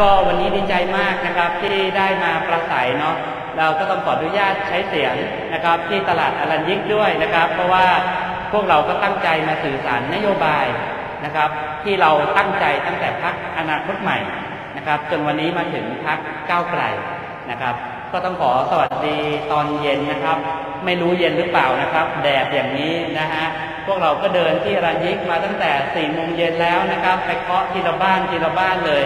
ก็วันนี้ดีใจมากนะครับที่ได้มาประสัยเนาะเราก็ต้องขออนุญาตใช้เสียงนะครับ ที่ตลาดอรัญยิกด้วยนะครับ เพราะว่าพวกเราก็ตั้งใจมาสื่อสารนโยบายนะครับ ที่เราตั้งใจตั้งแต่พักอนาคตใหม่นะครับจนวันนี้มาถึงพักก้าวไกลนะครับ ก็ต้องขอสวัสดีตอนเย็นนะครับ ไม่รู้เย็นหรือเปล่านะครับ แดดอย่างนี้นะฮะพวกเราก็เดินที่อรัญยิกมาตั้งแต่4ี่โมงเย็นแล้วนะครับ ไปเคาะทีละบ้านทีละบ้านเลย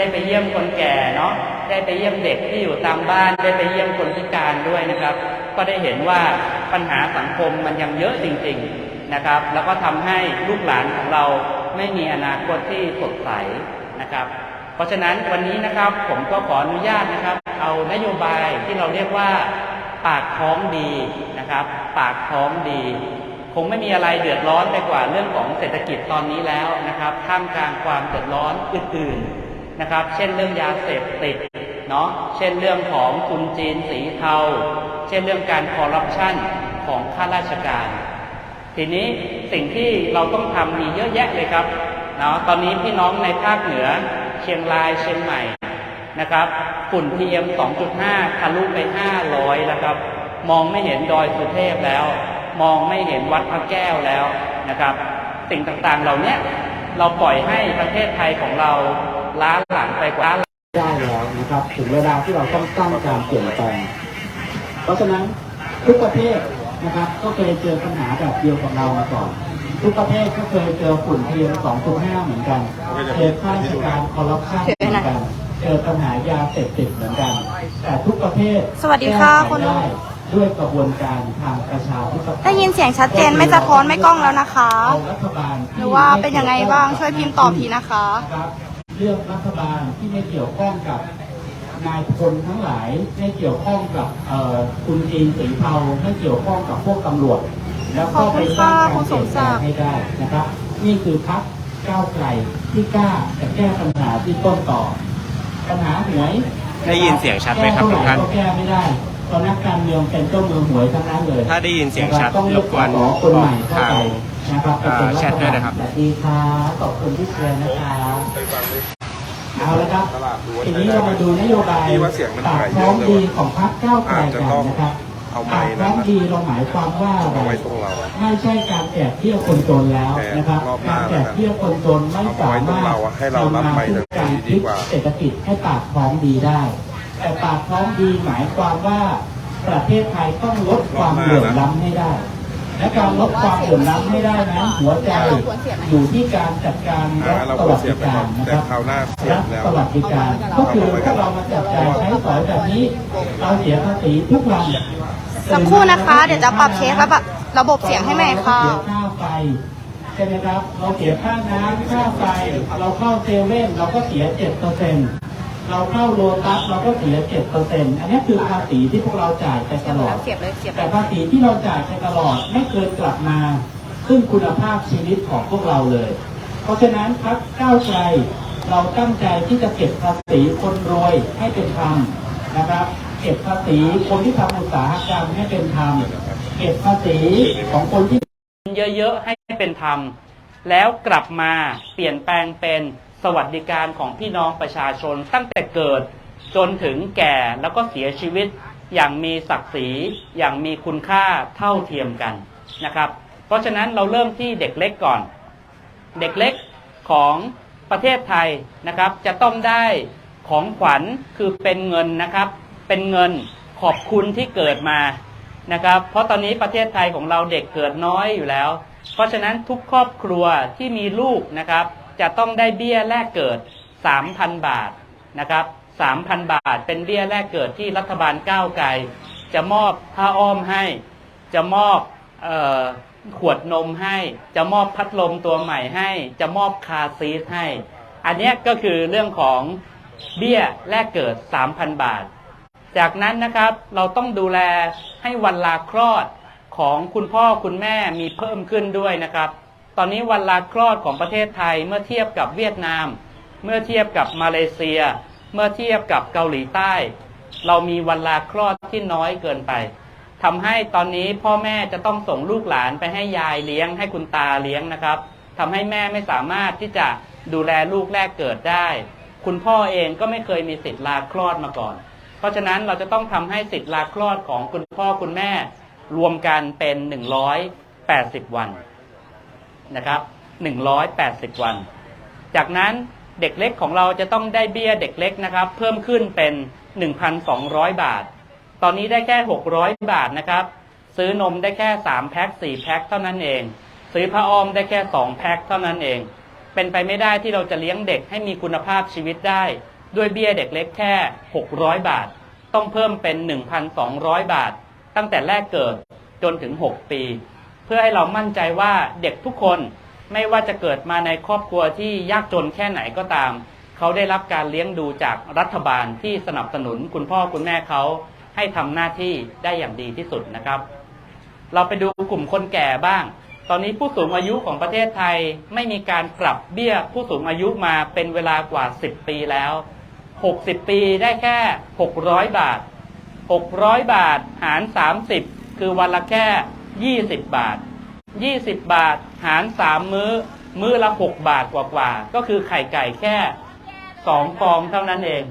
ได้ไปเยี่ยมคนแก่เนาะได้ไปเยี่ยมเด็กที่อยู่ตามบ้านได้ไปเยี่ยมคนพิการด้วยนะครับ ก็ได้เห็นว่าปัญหาสังคมมันยังเยอะจริง ๆนะครับ แล้วก็ทำให้ลูกหลานของเราไม่มีอนาคตที่สดใสนะครับ เพราะฉะนั้นวันนี้นะครับผมก็ขออนุญาตนะครับ เอานโยบายที่เราเรียกว่าปากท้องดีนะครับ ปากท้องดี คงไม่มีอะไรเดือดร้อนไปกว่าเรื่องของเศรษฐกิจตอนนี้แล้วนะครับท่ามกลางความเดือดร้อนอื่นๆ นะครับ เช่นเรื่องยาเสพติดเนาะเช่นเรื่องของทุนจีนสีเทา เช่นเรื่องการคอร์รัปชันของข้าราชการ ทีนี้สิ่งที่เราต้องทำมีเยอะแยะเลยครับเนาะตอนนี้พี่น้องในภาคเหนือเชียงรายเชียงใหม่นะครับฝุ่น PM 2.5ทะลุไป 500 แล้วครับ มองไม่เห็นดอยสุเทพแล้ว มองไม่เห็นวัดพระแก้วแล้วนะครับ สิ่งต่างๆเหล่านี้เราปล่อยให้ประเทศไทยของเรา ล้าหลังไปกว่าได้แล้วนะครับถึงเวลาที่เราต้องตั้งการเปลี่ยนแปลง เพราะฉะนั้นทุกประเทศนะครับ ก็เคยเจอปัญหาแบบเดียวกับเรามาก่อน ทุกประเทศก็เคยเจอฝุ่น PM 2.5 เหมือนกันเจอข้าราชการคอร์รัปชันเหมือนกันเจอปัญหายาเสพติดเหมือนกัน แต่ทุกประเทศสวัสดีค่ะแก้ไขคุณลุงได้ด้วยกระบวนการทางประชาธิปไตยได้ยินเสียงชัดเจนไม่สะท้อนไม่กล้องแล้วนะคะเอารัฐบาลที่หรือว่าเป็นยังไงบ้างช่วยพิมพ์ตอบทีนะคะครับ เรื่องรัฐบาลที่ไม่เกี่ยวข้องกับนายพลทั้งหลาย ไม่เกี่ยวข้องกับเอ่อคุณจีนสีเทาไม่เกี่ยวข้องกับพวกตำรวจ แล้วก็ไปสร้างการเปลี่ยนแปลงให้ได้นะครับ นี่คือพักก้าวไกลที่กล้าจะแก้ปัญหาที่ต้นต่อ ปัญหาหวยได้ยินเสียงชัดไหมครับแก้ทุกท่านเท่ไหก็แก้ไม่ได้ตอนนักการเมืองเป็นเจ้ามือหวยทั้งนั้นเลย ถ้าได้ยินเสียงชัดต้องรเลือกบกวนสอคนใหม่เข้าไปทาง นะครับอ่าแชทด้วยนะครับสวัสดีครับขอบคุณที่เชียร์นะครับเอาละครับทีนี้เรามาดูนโยบายพี่ว่าเสียงมันปากหายเยท้อะองเลยดีว่ะของพรรคก้าวไกลอาจจะกันต้องนะครับเอาไม้ปากนั้ท้อนงน่ะดีเราหมายความว่าอะไรเอาไว้ตรงเราอะไม่ใช่การแจกเที่ยวคนจนแล้วนะครับรอบหกาน้ารแจกเที่ยวคนจนไม่สามารถเอาไว้ตรงเราอะให้เรารับนำมาไม้ซึ่งการดีพลิกกว่าเศรษฐกิจให้ปากท้องดีได้ แต่ปากท้องดีหมายความว่าประเทศไทยต้องลดความเหลื่อมล้ำให้ได้ และการลดความเหลื่อมล้ำให้ได้นั้นหัวใจอยู่ที่การจัดการรัฐอ่าเราสควรวัสเสียดิบไปกาก่อรนนะคแต่รับคราวหน้าเสียรับแล้วสวัสดิการก็คือถ้าเรามาจับจ่ายใช้สอยแบบนี้เราเสียภาษีทุกวันสักครู่นะคะ เดี๋ยวจะปรับเช็คระบบระบบเสียงให้ใหม่ค่ะเราเสียค่าไฟใช่ไหมครับ เราเสียค่าน้ำค่าไฟ เราเข้าเซเว่นเราก็เสียเจ็ดเปอร์เซ็นต์ เราเข้าโลตัสเราก็เสียเจ็ดเปอร์เซ็นต์อันนี้คือภาษีที่พวกเราจ่ายไปตลอด เสียบเลยเสียบเลแต่ยภาษีที่เราจ่ายไปตลอดไม่เคยกลับมา ซึ่งคุณภาพชีวิตของพวกเราเลย เพราะฉะนั้นพักก้าวไกลเราตั้งใจที่จะเก็บภาษีคนรวยให้เป็นธรรมนะครับ เก็บภาษีคนที่ทำอุตสาหกรรมให้เป็นธรรมเก็บภาษีของคนที่ เยอะๆให้เป็นธรรม แล้วกลับมาเปลี่ยนแปลงเป็น สวัสดิการของพี่น้องประชาชนตั้งแต่เกิดจนถึงแก่แล้วก็เสียชีวิตอย่างมีศักดิ์ศรีอย่างมีคุณค่าเท่าเทียมกันนะครับ เพราะฉะนั้นเราเริ่มที่เด็กเล็กก่อน เด็กเล็กของประเทศไทยนะครับจะต้องได้ของขวัญคือเป็นเงินนะครับ เป็นเงินขอบคุณที่เกิดมานะครับ เพราะตอนนี้ประเทศไทยของเราเด็กเกิดน้อยอยู่แล้ว เพราะฉะนั้นทุกครอบครัวที่มีลูกนะครับ จะต้องได้เบี้ยแลกเกิด 3,000 บาทนะครับ 3,000 บาทเป็นเบี้ยแลกเกิดที่รัฐบาลก้าวไกลจะมอบผ้าอ้อมให้ จะมอบออขวดนมให้ จะมอบพัดลมตัวใหม่ให้ จะมอบคาซีทให้ อันนี้ก็คือเรื่องของเบี้ยแลกเกิด 3,000 บาท จากนั้นนะครับเราต้องดูแลให้วันลาคลอดของคุณพ่อคุณแม่มีเพิ่มขึ้นด้วยนะครับ ตอนนี้วันลาคลอดของประเทศไทยเมื่อเทียบกับเวียดนาม เมื่อเทียบกับมาเลเซีย เมื่อเทียบกับเกาหลีใต้ เรามีวันลาคลอดที่น้อยเกินไปทำให้ตอนนี้พ่อแม่จะต้องส่งลูกหลานไปให้ยายเลี้ยงให้คุณตาเลี้ยงนะครับทำให้แม่ไม่สามารถที่จะดูแลลูกแรกเกิดได้ คุณพ่อเองก็ไม่เคยมีสิทธิ์ลาคลอดมาก่อน เพราะฉะนั้นเราจะต้องทำให้สิทธิ์ลาคลอดของคุณพ่อคุณแม่ รวมกันเป็น 180 วัน นะครับ180 วัน จากนั้นเด็กเล็กของเราจะต้องได้เบี้ยเด็กเล็กนะครับ เพิ่มขึ้นเป็น 1,200 บาท ตอนนี้ได้แค่ 600 บาทนะครับ ซื้อนมได้แค่ 3 แพ็ค 4 แพ็คเท่านั้นเอง ซื้อผ้าอ้อมได้แค่ 2 แพ็คเท่านั้นเอง เป็นไปไม่ได้ที่เราจะเลี้ยงเด็กให้มีคุณภาพชีวิตได้ ด้วยเบี้ยเด็กเล็กแค่ 600 บาท ต้องเพิ่มเป็น 1,200 บาท ตั้งแต่แรกเกิดจนถึง 6 ปี พื่อให้เรามั่นใจว่าเด็กทุกคนไม่ว่าจะเกิดมาในครอบครัวที่ยากจนแค่ไหนก็ตาม เขาได้รับการเลี้ยงดูจากรัฐบาลที่สนับสนุนคุณพ่อคุณแม่เขาให้ทำหน้าที่ได้อย่างดีที่สุดนะครับ เราไปดูกลุ่มคนแก่บ้าง ตอนนี้ผู้สูงอายุของประเทศไทยไม่มีการปรับเบี้ยผู้สูงอายุมาเป็นเวลากว่า 10 ปีแล้ว 60 ปีได้แค่ 600 บาท 600 บาทหาร 30 คือวันละแค่ 20บาท20บาท หาร3มื้อ มื้อละ6บาทกว่าๆก็คือไข่ไก่แค่2ฟองเท่านั้นเอง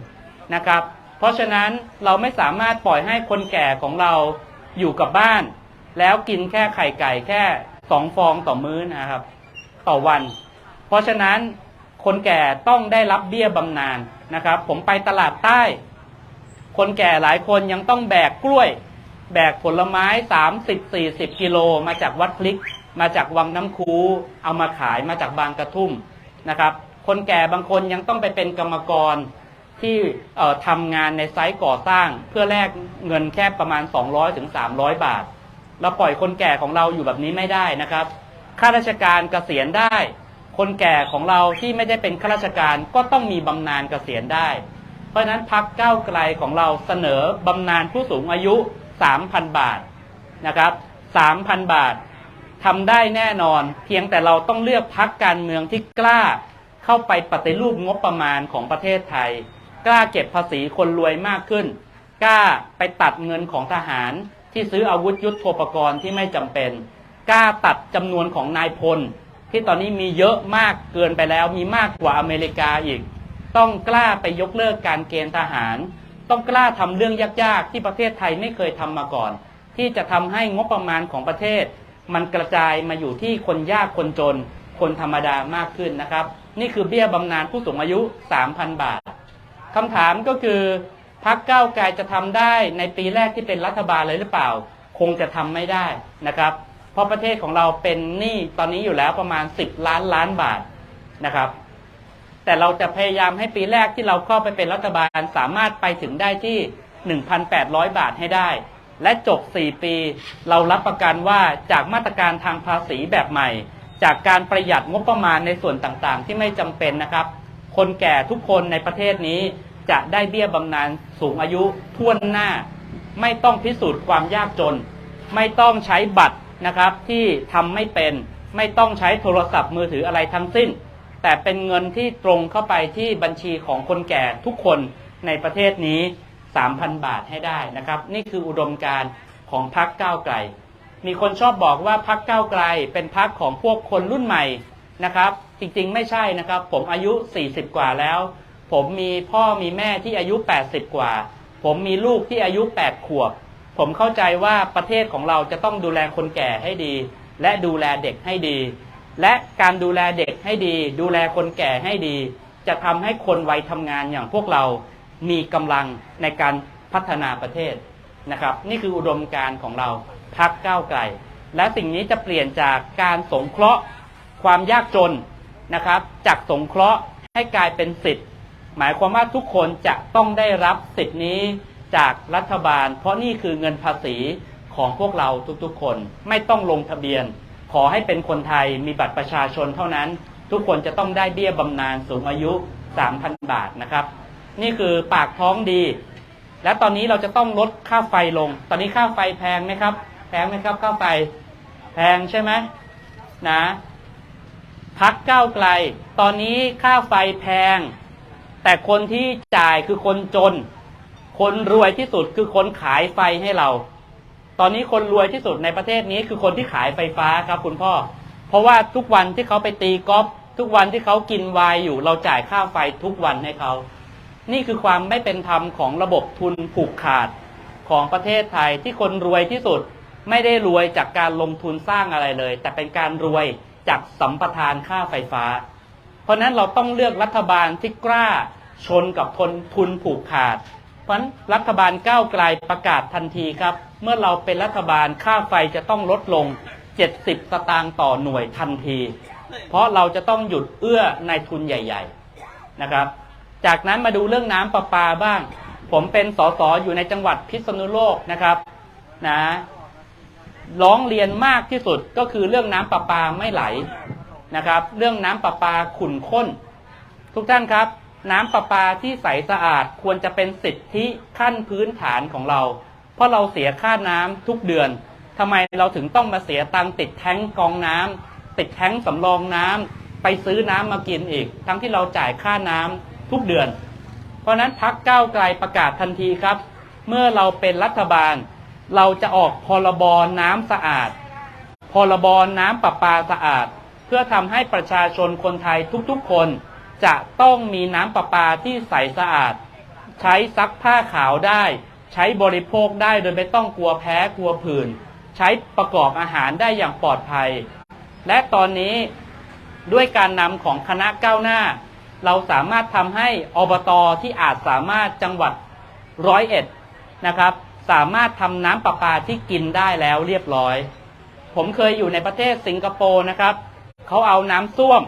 นะครับ เพราะฉะนั้นเราไม่สามารถปล่อยให้คนแก่ของเราอยู่กับบ้าน แล้วกินแค่ไข่ไก่แค่2ฟองต่อมื้อนะครับ ต่อวัน เพราะฉะนั้นคนแก่ต้องได้รับเบี้ยบำนาญนะครับ ผมไปตลาดใต้ คนแก่หลายคนยังต้องแบกกล้วย แบกผลไม้30-40กิโลมาจากวัดพลิก มาจากวังน้ำคูเอามาขายมาจากบางกระทุ่มนะครับ คนแก่บางคนยังต้องไปเป็นกรรมกรที่ทำงานในไซต์ก่อสร้างเพื่อแลกเงินแค่ประมาณ 200-300 บาท เราปล่อยคนแก่ของเราอยู่แบบนี้ไม่ได้นะครับ ข้าราชการเกษียณได้ คนแก่ของเราที่ไม่ได้เป็นข้าราชการก็ต้องมีบำนาญเกษียณได้ เพราะฉะนั้นพักเก้าไกลของเราเสนอบำนาญผู้สูงอายุ 3,000 บาทนะครับ3,000 บาททำได้แน่นอน เพียงแต่เราต้องเลือกพักการเมืองที่กล้าเข้าไปปฏิรูปงบประมาณของประเทศไทย กล้าเก็บภาษีคนรวยมากขึ้น กล้าไปตัดเงินของทหารที่ซื้ออาวุธยุทโธปกรณ์ที่ไม่จำเป็น กล้าตัดจำนวนของนายพล ที่ตอนนี้มีเยอะมากเกินไปแล้วมีมากกว่าอเมริกาอีก ต้องกล้าไปยกเลิกการเกณฑ์ทหาร ต้องกล้าทำเรื่องยากๆ ที่ประเทศไทยไม่เคยทำมาก่อน ที่จะทำให้งบประมาณของประเทศ มันกระจายมาอยู่ที่คนยากคนจน คนธรรมดามากขึ้นนะครับ นี่คือเบี้ยบำนาญผู้สูงอายุ 3,000 บาทคำถามก็คือพักเก้าวไกลจะทำได้ในปีแรกที่เป็นรัฐบาลเลยหรือเปล่า คงจะทำไม่ได้นะครับ เพราะประเทศของเราเป็นหนี้ตอนนี้อยู่แล้วประมาณ 10 ล้านล้านบาทนะครับ แต่เราจะพยายามให้ปีแรกที่เราเข้าไปเป็นรัฐบาลสามารถไปถึงได้ที่ 1,800 บาทให้ได้ และจบ 4 ปี เรารับประกันว่าจากมาตรการทางภาษีแบบใหม่ จากการประหยัดงบประมาณในส่วนต่างๆ ที่ไม่จำเป็นนะครับ คนแก่ทุกคนในประเทศนี้จะได้เบี้ยบำนาญสูงอายุท่วนหน้า ไม่ต้องพิสูจน์ความยากจน ไม่ต้องใช้บัตรนะครับที่ทำไม่เป็น ไม่ต้องใช้โทรศัพท์มือถืออะไรทั้งสิ้น แต่เป็นเงินที่ตรงเข้าไปที่บัญชีของคนแก่ทุกคนในประเทศนี้ 3,000 บาทให้ได้นะครับ นี่คืออุดมการของพรรคก้าวไกล มีคนชอบบอกว่าพรรคก้าวไกลเป็นพรรคของพวกคนรุ่นใหม่นะครับ จริงๆไม่ใช่นะครับ ผมอายุ 40 กว่าแล้ว ผมมีพ่อมีแม่ที่อายุ 80 กว่า ผมมีลูกที่อายุ 8 ขวบ ผมเข้าใจว่าประเทศของเราจะต้องดูแลคนแก่ให้ดี และดูแลเด็กให้ดี และการดูแลเด็กให้ดี ดูแลคนแก่ให้ดี จะทำให้คนวัยทำงานอย่างพวกเรามีกำลังในการพัฒนาประเทศนะครับ นี่คืออุดมการณ์ของเราพักก้าวไกล และสิ่งนี้จะเปลี่ยนจากการสงเคราะห์ความยากจนนะครับจากสงเคราะห์ให้กลายเป็นสิทธิ์ หมายความว่าทุกคนจะต้องได้รับสิทธินี้จากรัฐบาล เพราะนี่คือเงินภาษีของพวกเราทุกๆคนไม่ต้องลงทะเบียน ขอให้เป็นคนไทยมีบัตรประชาชนเท่านั้น ทุกคนจะต้องได้เบี้ยบำนาญสูงอายุ 3,000 บาทนะครับ นี่คือปากท้องดี และตอนนี้เราจะต้องลดค่าไฟลง ตอนนี้ค่าไฟแพงไหมครับ แพงไหมครับค่าไฟ แพงใช่ไหมนะพักก้าวไกล ตอนนี้ค่าไฟแพง แต่คนที่จ่ายคือคนจน คนรวยที่สุดคือคนขายไฟให้เรา ตอนนี้คนรวยที่สุดในประเทศนี้คือคนที่ขายไฟฟ้าครับคุณพ่อ เพราะว่าทุกวันที่เขาไปตีกอล์ฟทุกวันที่เขากินวายอยู่ เราจ่ายค่าไฟทุกวันให้เขา นี่คือความไม่เป็นธรรมของระบบทุนผูกขาดของประเทศไทยที่คนรวยที่สุดไม่ได้รวยจากการลงทุนสร้างอะไรเลย แต่เป็นการรวยจากสัมปทานค่าไฟฟ้า เพราะนั้นเราต้องเลือกรัฐบาลที่กล้าชนกับทนทุนผูกขาด เพราะรัฐบาลก้าวไกลประกาศทันทีครับ เมื่อเราเป็นรัฐบาลค่าไฟจะต้องลดลง 70 สตางค์ต่อหน่วยทันที เพราะเราจะต้องหยุดเอื้อนายทุนใหญ่ ๆนะครับ จากนั้นมาดูเรื่องน้ำประปาบ้าง ผมเป็นสสอยู่ในจังหวัดพิษณุโลกนะครับนะร้องเรียนมากที่สุดก็คือเรื่องน้ำประปาไม่ไหลนะครับ เรื่องน้ำประปาขุ่นข้น ทุกท่านครับ น้ำประปาที่ใสสะอาดควรจะเป็นสิทธิขั้นพื้นฐานของเรา เพราะเราเสียค่าน้ำทุกเดือนทำไมเราถึงต้องมาเสียตังติดแท้งกองน้ำติดแท้งสำรองน้ำไปซื้อน้ำมากินอีก ทั้งที่เราจ่ายค่าน้ำทุกเดือน เพราะนั้นพักก้าวไกลประกาศทันทีครับ เมื่อเราเป็นรัฐบาล เราจะออกพรบน้ำสะอาดพรบน้ำประปาสะอาด เพื่อทำให้ประชาชนคนไทยทุกๆคน จะต้องมีน้ำประปาที่ใสสะอาด ใช้ซักผ้าขาวได้ ใช้บริโภคได้โดยไม่ต้องกลัวแพ้กลัวผื่น ใช้ประกอบอาหารได้อย่างปลอดภัย และตอนนี้ด้วยการนำของคณะก้าวหน้า เราสามารถทำให้อบตที่อาจสามารถจังหวัดร้อยเอ็ดนะครับ สามารถทำน้ำประปาที่กินได้แล้วเรียบร้อย ผมเคยอยู่ในประเทศสิงคโปร์นะครับเขาเอาน้ำส้วม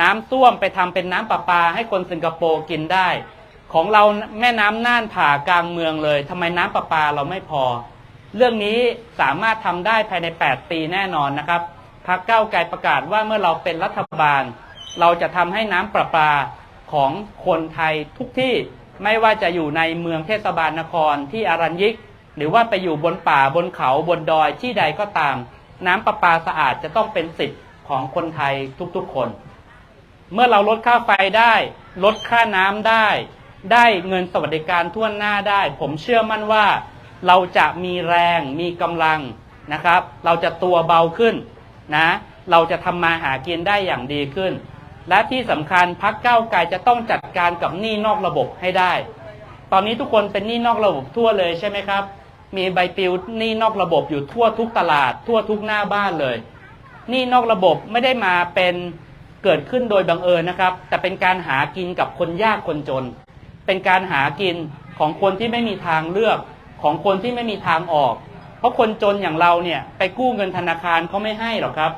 น้ำส้วมไปทำเป็นน้ำประปาให้คนสิงคโปร์กินได้ ของเราแม่น้ำน่านผ่ากลางเมืองเลยทำไมน้ำประปาเราไม่พอ เรื่องนี้สามารถทำได้ภายใน 8 ปีแน่นอนนะครับพรรคก้าไกลประกาศว่าเมื่อเราเป็นรัฐบาล เราจะทำให้น้ำประปาของคนไทยทุกที่ไม่ว่าจะอยู่ในเมืองเทศบาลนครที่อารัญยิก หรือว่าไปอยู่บนป่าบนเขาบนดอยที่ใดก็ตาม น้ำประปาสะอาดจะต้องเป็นสิทธิ์ของคนไทยทุกๆคน เมื่อเราลดค่าไฟได้ ลดค่าน้ำได้ ได้เงินสวัสดิการทั่วหน้าได้ ผมเชื่อมั่นว่า เราจะมีแรงมีกำลังนะครับ เราจะตัวเบาขึ้นนะ เราจะทำมาหากินได้อย่างดีขึ้น และที่สำคัญพักเก้าไกลจะต้องจัดการกับหนี้นอกระบบให้ได้ ตอนนี้ทุกคนเป็นหนี้นอกระบบทั่วเลยใช่ไหมครับ มีใบปลิวหนี้นอกระบบอยู่ทั่วทุกตลาด ทั่วทุกหน้าบ้านเลยหนี้นอกระบบไม่ได้มาเป็น เกิดขึ้นโดยบังเอิญนะครับ แต่เป็นการหากินกับคนยากคนจน เป็นการหากินของคนที่ไม่มีทางเลือกของคนที่ไม่มีทางออก เพราะคนจนอย่างเราเนี่ยไปกู้เงินธนาคารเขาไม่ให้หรอกครับ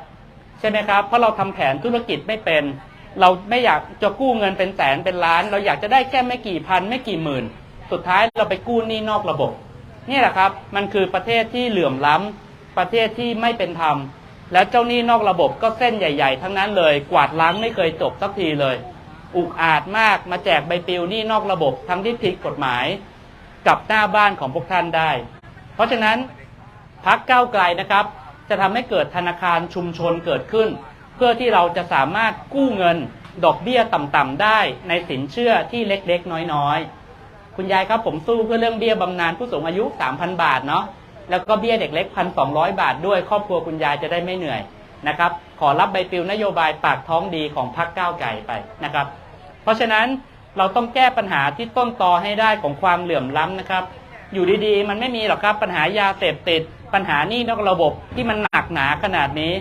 ใช่ไหมครับ เพราะเราทำแผนธุรกิจไม่เป็น เราไม่อยากจะกู้เงินเป็นแสนเป็นล้าน เราอยากจะได้แค่ไม่กี่พันไม่กี่หมื่น สุดท้ายเราไปกู้หนี้นอกระบบนี่แหละครับ มันคือประเทศที่เหลื่อมล้ำประเทศที่ไม่เป็นธรรม แล้วเจ้าหนี้นอกระบบก็เส้นใหญ่ ๆ ทั้งนั้นเลย กวาดล้างไม่เคยจบสักทีเลย อุกอาจมากมาแจกใบปลิวหนี้นอกระบบทั้งที่ผิดกฎหมายกับหน้าบ้านของพวกท่านได้ เพราะฉะนั้นพักก้าวไกลนะครับ จะทำให้เกิดธนาคารชุมชนเกิดขึ้น เพื่อที่เราจะสามารถกู้เงินดอกเบี้ยต่ำๆได้ในสินเชื่อที่เล็กๆ น้อยๆ คุณยายครับผมสู้เพื่อเรื่องเบี้ยบำนาญผู้สูงอายุ 3,000 บาทเนาะ แล้วก็เบี้ยเด็กเล็ก1,200บาทด้วยครอบครัวคุณยายจะได้ไม่เหนื่อยนะครับ ขอรับใบปลิวนโยบายปากท้องดีของพักก้าวไกลไปนะครับ เพราะฉะนั้นเราต้องแก้ปัญหาที่ต้นตอให้ได้ของความเหลื่อมล้ำนะครับ อยู่ดีๆ มันไม่มีหรอกครับปัญหายาเสพติด ปัญหานี้นอกระบบที่มันหนักหนาขนาดนี้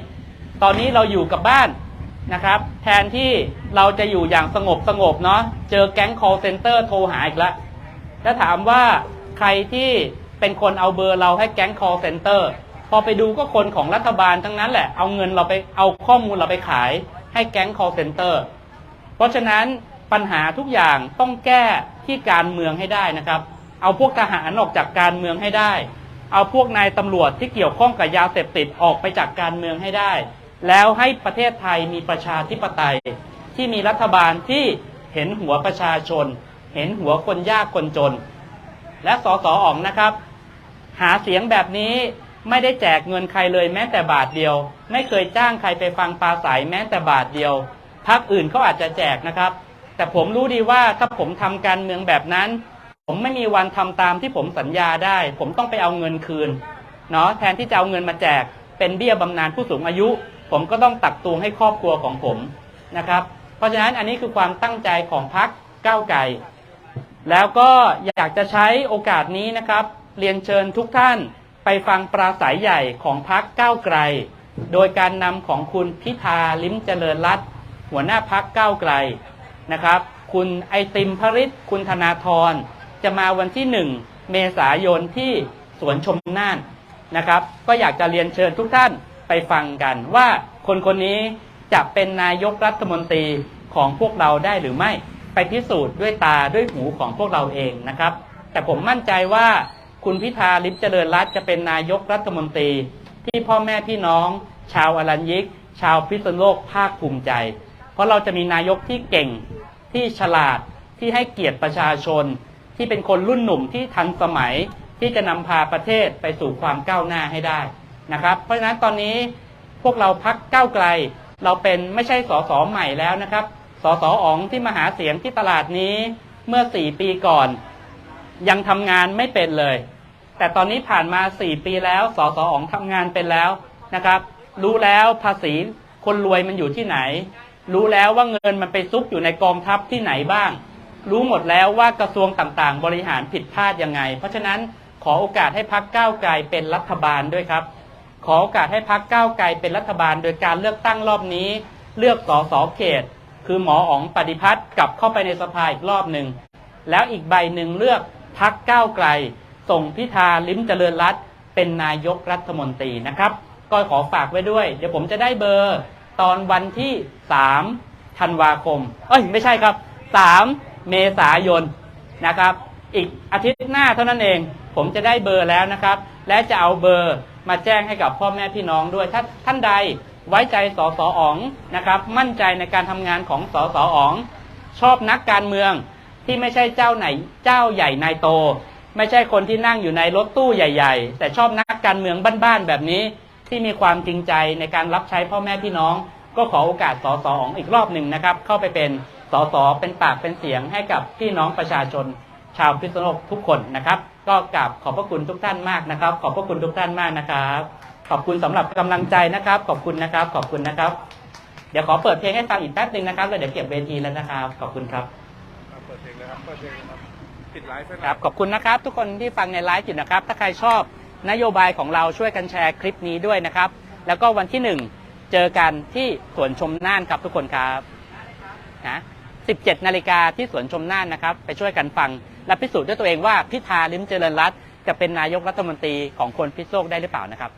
ตอนนี้เราอยู่กับบ้านนะครับ แทนที่เราจะอยู่อย่างสงบสงบเนาะเจอแก๊ง call center โทรหาอีกแล้วแล้วถามว่าใครที่ เป็นคนเอาเบอร์เราให้แก๊ง call center พอไปดูก็คนของรัฐบาลทั้งนั้นแหละ เอาเงินเราไปเอาข้อมูลเราไปขายให้แก๊ง call center เพราะฉะนั้นปัญหาทุกอย่างต้องแก้ที่การเมืองให้ได้นะครับ เอาพวกทหารออกจากการเมืองให้ได้ เอาพวกนายตำรวจที่เกี่ยวข้องกับยาเสพติดออกไปจากการเมืองให้ได้ แล้วให้ประเทศไทยมีประชาธิปไตย ที่มีรัฐบาลที่เห็นหัวประชาชน เห็นหัวคนยากคนจน และสสอองนะครับ หาเสียงแบบนี้ไม่ได้แจกเงินใครเลยแม้แต่บาทเดียว ไม่เคยจ้างใครไปฟังปราศัยแม้แต่บาทเดียวพรรคอื่นเขาอาจจะแจกนะครับ แต่ผมรู้ดีว่าถ้าผมทำการเมืองแบบนั้น ผมไม่มีวันทำตามที่ผมสัญญาได้ ผมต้องไปเอาเงินคืนเนาะแทนที่จะเอาเงินมาแจก เป็นเบี้ยบำนาญผู้สูงอายุ ผมก็ต้องตักตวงให้ครอบครัวของผมนะครับ เพราะฉะนั้นอันนี้คือความตั้งใจของพรรคก้าวไกลแล้วก็อยากจะใช้โอกาสนี้นะครับ เรียนเชิญทุกท่านไปฟังปราศัยใหญ่ของพรรคก้าวไกล โดยการนำของคุณพิธาลิ้มเจริญรัตน์หัวหน้าพรรคก้าวไกลนะครับ คุณไอติมพริษคุณธนาธรจะมาวันที่1เมษายนที่สวนชมน่านนะครับ ก็อยากจะเรียนเชิญทุกท่านไปฟังกันว่าคนคนนี้จะเป็นนายกรัฐมนตรีของพวกเราได้หรือไม่ ไปพิสูจน์ด้วยตาด้วยหูของพวกเราเองนะครับ แต่ผมมั่นใจว่า คุณพิธาลิมเจริญรัตจะเป็นนายกรัฐมนตรี ที่พ่อแม่พี่น้อง ชาวอรัญยิก ชาวพิษณุโลกภาคภูมิใจ เพราะเราจะมีนายกที่เก่งที่ฉลาดที่ให้เกียรติประชาชน ที่เป็นคนรุ่นหนุ่มที่ทันสมัยที่จะนำพาประเทศไปสู่ความก้าวหน้าให้ได้นะครับ เพราะฉะนั้นตอนนี้พวกเราพักก้าวไกล เราเป็นไม่ใช่สสใหม่แล้วนะครับสสอ๋องที่มาหาเสียงที่ตลาดนี้เมื่อ4ปีก่อน ยังทำงานไม่เป็นเลย แต่ตอนนี้ผ่านมา 4 ปีแล้ว สสอองทำงานเป็นแล้วนะครับ รู้แล้วภาษีคนรวยมันอยู่ที่ไหน รู้แล้วว่าเงินมันไปซุกอยู่ในกองทัพที่ไหนบ้าง รู้หมดแล้วว่ากระทรวงต่างๆ บริหารผิดพลาดยังไง เพราะฉะนั้นขอโอกาสให้พักก้าวไกลเป็นรัฐบาลด้วยครับ ขอโอกาสให้พักก้าวไกลเป็นรัฐบาล โดยการเลือกตั้งรอบนี้ เลือกสสเขต คือหมออ๋องปฏิพัฒน์กลับเข้าไปในสภาอีกรอบหนึ่งแล้วอีกใบหนึ่งเลือกพักก้าวไกล ส่งพิธาลิ้มเจริญรัตเป็นนายกรัฐมนตรีนะครับ ก็ขอฝากไว้ด้วย เดี๋ยวผมจะได้เบอร์ตอนวันที่ 3 ธันวาคม เอ้ย ไม่ใช่ครับ 3 เมษายนนะครับ อีกอาทิตย์หน้าเท่านั้นเอง ผมจะได้เบอร์แล้วนะครับ และจะเอาเบอร์มาแจ้งให้กับพ่อแม่พี่น้องด้วย ถ้าท่านใดไว้ใจสอสอ๋องนะครับ มั่นใจในการทำงานของสอสอ๋อง ชอบนักการเมืองที่ไม่ใช่เจ้าไหนเจ้าใหญ่นายโต ไม่ใช่คนที่นั่งอยู่ในรถตู้ใหญ่ ๆ แต่ชอบนักการเมืองบ้านๆแบบนี้ที่มีความจริงใจในการรับใช้พ่อแม่พี่น้อง ก็ขอโอกาสสสอองอีกรอบหนึ่งนะครับ เข้าไปเป็นสสเป็นปากเป็นเสียงให้กับพี่น้องประชาชน ชาวพิษณุโลกทุกคนนะครับ ก็กราบขอบพระคุณทุกท่านมากนะครับ ขอบพระคุณทุกท่านมากนะครับ ขอบคุณสำหรับกำลังใจนะครับ ขอบคุณนะครับ ขอบคุณนะครับ เดี๋ยวขอเปิดเพลงให้ฟังอีกแป๊บหนึ่งนะครับแล้วเดี๋ยวเก็บเวทีแล้วนะครับ ขอบคุณครับเปิดเพลงเลยครับเปิดเพลงครับ ปิดไลฟ์ให้หน่อย ครับขอบคุณนะครับ ทุกคนที่ฟังในไลฟ์อยู่นะครับ ถ้าใครชอบนโยบายของเราช่วยกันแชร์คลิปนี้ด้วยนะครับ แล้วก็วันที่หนึ่งเจอกันที่สวนชมน่านครับทุกคนครับนะ17 นาฬิกาที่สวนชมน่านนะครับ ไปช่วยกันฟัง และพิสูจน์ด้วยตัวเองว่าพิธาลิมเจริญรัตน์จะเป็นนายกรัฐมนตรีของคนพิษโลกได้หรือเปล่านะครับ